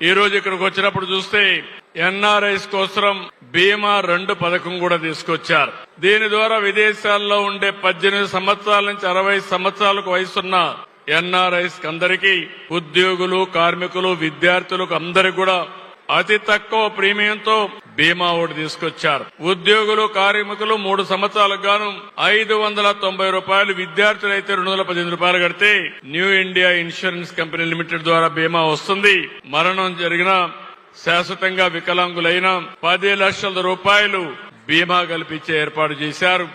ఈ రోజు ఇక్కడికి వచ్చినప్పుడు చూస్తే ఎన్ఆర్ఐస్ కోసం బీమా రెండు పథకం కూడా తీసుకొచ్చారు. దీని ద్వారా విదేశాల్లో ఉండే పద్దెనిమిది సంవత్సరాల నుంచి అరవై సంవత్సరాలకు వయసున్న ఎన్ఆర్ఐస్ అందరికీ ఉద్యోగులు కార్మికులు విద్యార్థులకు అందరికి కూడా అతి తక్కువ ప్రీమియంతో బీమా ఒకటి తీసుకొచ్చారు. ఉద్యోగులు కార్మికులు మూడు సంవత్సరాలకు గాను ఐదు వందల తొంభై రూపాయలు విద్యార్థులైతే రెండు వందల పదిహేను రూపాయలు కడితే New India Insurance Company Limited ద్వారా బీమా వస్తుంది. మరణం జరిగిన శాశ్వతంగా వికలాంగులైన పది లక్షల రూపాయలు బీమా కల్పించే ఏర్పాటు చేశారు.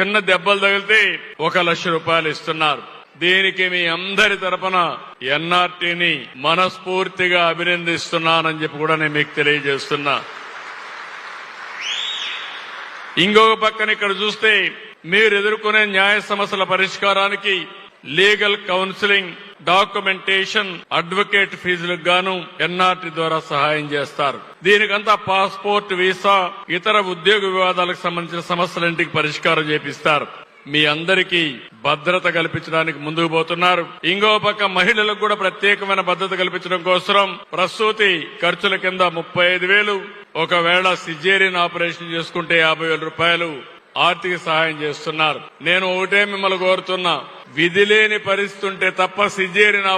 చిన్న దెబ్బలు తగిలితే ఒక లక్ష రూపాయలు ఇస్తున్నారు. దీనికి మీ అందరి తరపున ఎన్ఆర్టీని మనస్ఫూర్తిగా అభినందిస్తున్నానని చెప్పి కూడా నేను మీకు తెలియజేస్తున్నా. ఇంకొక పక్కన ఇక్కడ చూస్తే మీరు ఎదుర్కొనే న్యాయ సమస్యల పరిష్కారానికి లీగల్ కౌన్సిలింగ్ డాక్యుమెంటేషన్ అడ్వకేట్ ఫీజులకు గాను ఎన్ఆర్టీ ద్వారా సహాయం చేస్తారు. దీనికంతా పాస్పోర్ట్ వీసా ఇతర ఉద్యోగ వివాదాలకు సంబంధించిన సమస్యలంటికి పరిష్కారం చేపిస్తారు. మీ అందరికీ భద్రత కల్పించడానికి ముందుకు పోతున్నారు. ఇంకో పక్క మహిళలకు కూడా ప్రత్యేకమైన భద్రత కల్పించడం కోసం ప్రసూతి ఖర్చుల కింద ముప్పై ఐదు వేలు ఒకవేళ సిజేరియన్ ఆపరేషన్ చేసుకుంటే యాభై వేల రూపాయలు ఆర్థిక సహాయం చేస్తున్నారు. నేను ఒకటే మిమ్మల్ని కోరుతున్నా విధి లేని పరిస్థితి ఉంటే తప్ప సిజేరియన్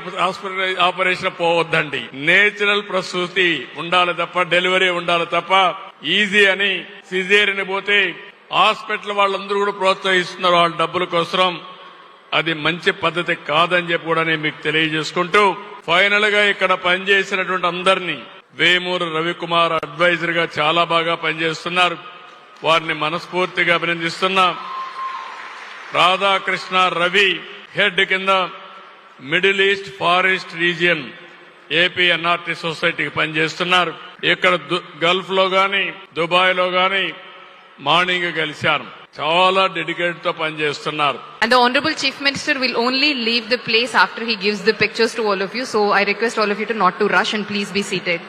ఆపరేషన్ పోవద్దండి. నేచురల్ ప్రసూతి ఉండాలి తప్ప డెలివరీ ఉండాలి తప్ప ఈజీ అని సిజేరియన్ పోతే హాస్పిటల్ వాళ్ళందరూ కూడా ప్రోత్సహిస్తున్నారు వాళ్ళ డబ్బుల కోసం అది మంచి పద్ధతి కాదని చెప్పి కూడా నేను మీకు తెలియజేసుకుంటూ ఫైనల్గా ఇక్కడ పనిచేసినటువంటి అందరినీ వేమూరు రవికుమార్ అడ్వైజర్గా చాలా బాగా పనిచేస్తున్నారు. వారిని మనస్ఫూర్తిగా అభినందిస్తున్నా. రాధాకృష్ణ రవి హెడ్ కింద Middle East forest region AP NRT సొసైటీకి పనిచేస్తున్నారు. ఇక్కడ దు- గల్ఫ్లో గాని దుబాయ్లో గాని మార్నింగ్ కలిశారు. చాలా డెడికేట్తో పనిచేస్తున్నారు. And the chief minister will only leave the place after after gives the pictures to to all of you. So I request all of you to not to rush and please be.